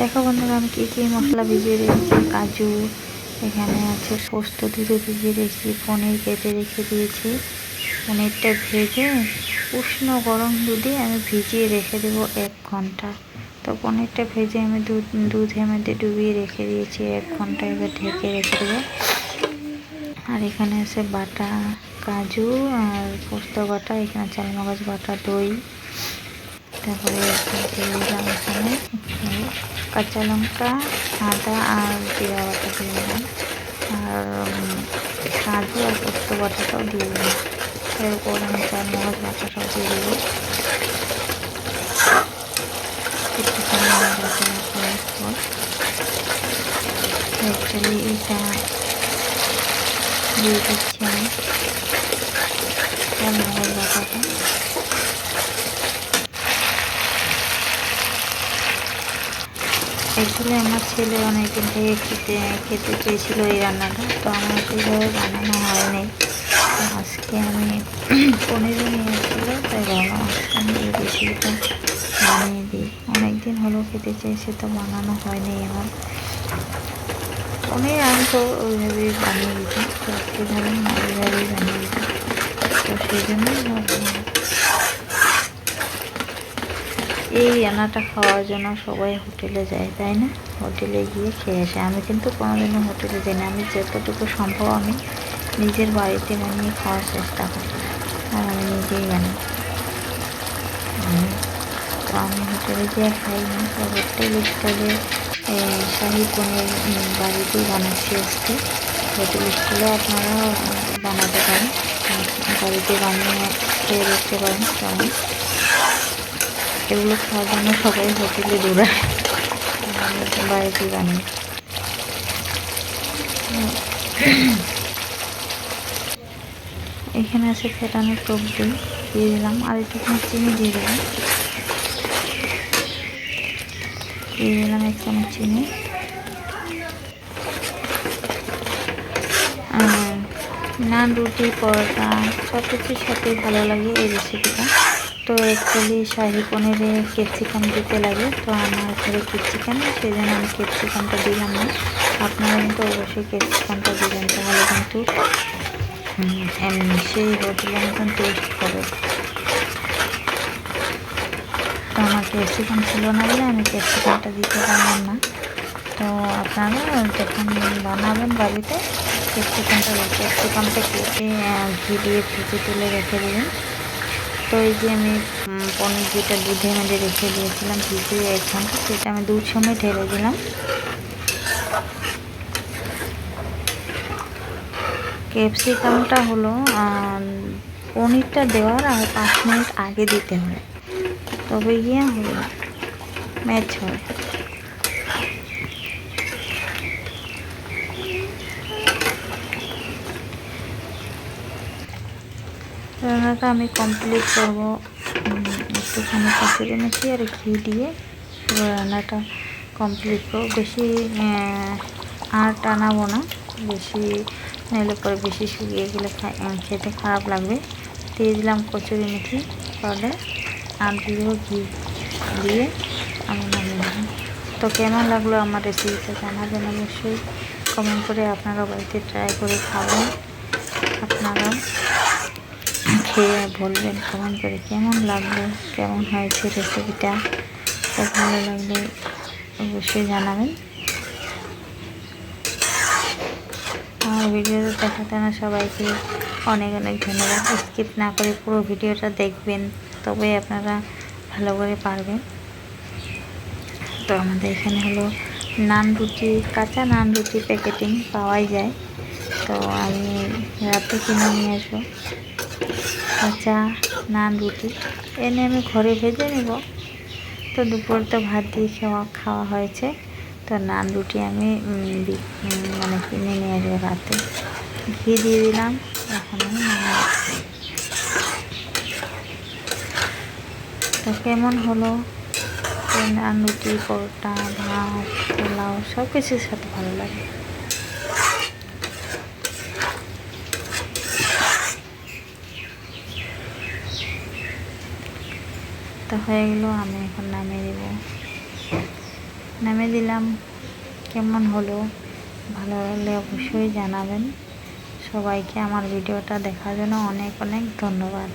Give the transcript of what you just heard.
দেখো বন্ধুরা, আমি কী কী মশলা ভিজিয়ে রেখেছি? কাজু, এখানে আছে পোস্ত দুধে ভিজিয়ে রেখেছি, পনির কেটে রেখে দিয়েছি। পনিরটা ভেজে উষ্ণ গরম দুধে আমি ভিজিয়ে রেখে দেবো এক ঘণ্টা। তো পনিরটা ভেজে আমি দুধ দুধের মধ্যে ডুবিয়ে রেখে দিয়েছি এক ঘণ্টা, এবার ঢেকে রেখে দেবো। আর এখানে আছে বাটা, কাজু আর পোস্ত বাটা, এখানে চালমগজ বাটা, দই। তারপরে এখানে। কাঁচা লঙ্কা আদা আর জিরা বাটা দিয়ে দিলাম আর উম, কাজু আর পোস্ত বাটাটাও দিয়ে দিলাম এরপর আমি চালমগজ বাটাটাও দিয়ে দেবো একটুখানি নাড়াচাড়া করার পর অ্যাকচুয়ালি এটা দিয়ে দিচ্ছি আমি চালমগজ বাটাটা অ্যাকচুয়ালি আমার ছেলে অনেকদিন থেকে খেতে খেতে চেয়েছিলো এই রান্নাটা, তো আমার সেইভাবে বানানো হয়নি। আজকে আমি পনিরও নিয়ে এসেছিল, তাই ভাবলাম আজকে আমি এই রেসিপিটা বানিয়ে দিই। অনেকদিন হলো খেতে চেয়েছে, তো বানানো হয়নি আমার পনির আমি তো ওইভাবেই বানিয়ে দিতাম তো আজকে ধরুন ওইভাবেই বানিয়ে দিতাম তো সেই জন্যই ভাবলাম এই রান্নাটা খাওয়ার জন্য সবাই হোটেলে যায়, তাই না? হোটেলে গিয়ে খেয়ে আসে। আমি কিন্তু কোনোদিনও হোটেলে যাই না আমি যতটুকু সম্ভব আমি নিজের বাড়িতে বানিয়ে খাওয়ার চেষ্টা করি। আর আমি নিজেই বানাই। তো আমি হোটেলে গিয়ে খাই না। তো হোটেল স্টাইলে শাহি পনির বাড়িতেই বানাচ্ছি আজকে। হোটেল স্টাইলে আপনারাও বানাতে পারেন। বাড়িতে বানিয়ে খেয়ে দেখতে পারেন কেমন। এগুলো খাওয়ার জন্য সবাই হোটেলে দৌড়ায়। আমি জানি। এখানে আছে ফেটানো দই দিয়ে দিলাম। আর একটুখানি চিনি দিয়ে দিলাম। দিয়ে দিলাম এক চামচ চিনি। নান, রুটি, পরোটা সব কিছুর সাথেই ভালো লাগে এই রেসিপিটা তো অ্যাকচুয়ালি শাহি পনিরে ক্যাপসিকাম দিতে লাগে। তো আমার ঘরে ক্যাপসিকাম সেই জন্য আমি ক্যাপসিকামটা দিলাম না। আপনারা কিন্তু অবশ্যই ক্যাপসিকামটা দিবেন, তাহলে কিন্তু সেই হোটেলের মতন টেস্ট করে। তো আমার ক্যাপসিকাম ছিল না বলে আমি ক্যাপসিকামটা দিতে পারলাম না। তো আপনারা যখন বানাবেন বাড়িতে ক্যাপসিকামটা ক্যাপসিকামটা কেটে ঘি দিয়ে ভেজে তুলে রেখে দেবেন। তো এই যে আমি পনির যেটা দুধে মধ্যে রেখে দিয়েছিলাম ভিজিয়ে এক সেটা আমি দুধ সময় ঢেলে দিলাম। ক্যাপসিকামটা হলো পনিরটা দেওয়ার আর পাঁচ মিনিট আগে দিতে হয় তবে গিয়ে হলো, ম্যাচ হয় রান্নাটা আমি কমপ্লিট করব। একটুখানি কচুরি মেথি আর ঘি দিয়ে রান্নাটা কমপ্লিট করব। বেশি আর টানাবো না। বেশি নাহলে পরে বেশি শুকিয়ে গেলে খেতে খারাপ লাগবে। দিয়ে দিলাম কচুরি মেথি পাউডার আর দিয়ে ঘি দিয়ে আমি নামিয়ে নেব। তো কেমন লাগল আমার রেসিপিটা জানাবেন অবশ্যই। কমেন্ট করে আপনারা বাড়িতে ট্রাই করে খাবেন। আপনারা খেয়ে বলবেন কমেন্ট করে, কেমন লাগল, কেমন হয়েছে রেসিপিটা তো ভালো লাগলে অবশ্যই জানাবেন। আমার ভিডিওটা দেখাতে না সবাইকে অনেক অনেক ধন্যবাদ। স্কিপ না করে পুরো ভিডিওটা দেখবেন, তবে আপনারা ভালো করে পারবেন। তো আমাদের এখানে হলো নান রুটি, কাঁচা নান রুটি প্যাকেটিং পাওয়াই যায়। তো আমি রাতে কিনে নিয়ে আসব। কাঁচা নান রুটি। এনে আমি ঘরে ভেজে নেব। তো দুপুরে তো ভাত দিয়ে খাওয়া খাওয়া হয়েছে। তো নান রুটি আমি মানে কিনে নিয়ে আসব রাতে ঘি দিয়ে দিলাম। এখন আমি তো কেমন হলো? নান রুটি, পরোটা, ভাত, পোলাও সব কিছুর সাথে ভালো লাগে। তো হয়ে গেল, আমি এখন নামিয়ে দেব। নামে দিলাম, কেমন হলো? ভালো লাগলে অবশ্যই জানাবেন। সবাইকে আমার ভিডিওটা দেখার জন্য অনেক অনেক ধন্যবাদ।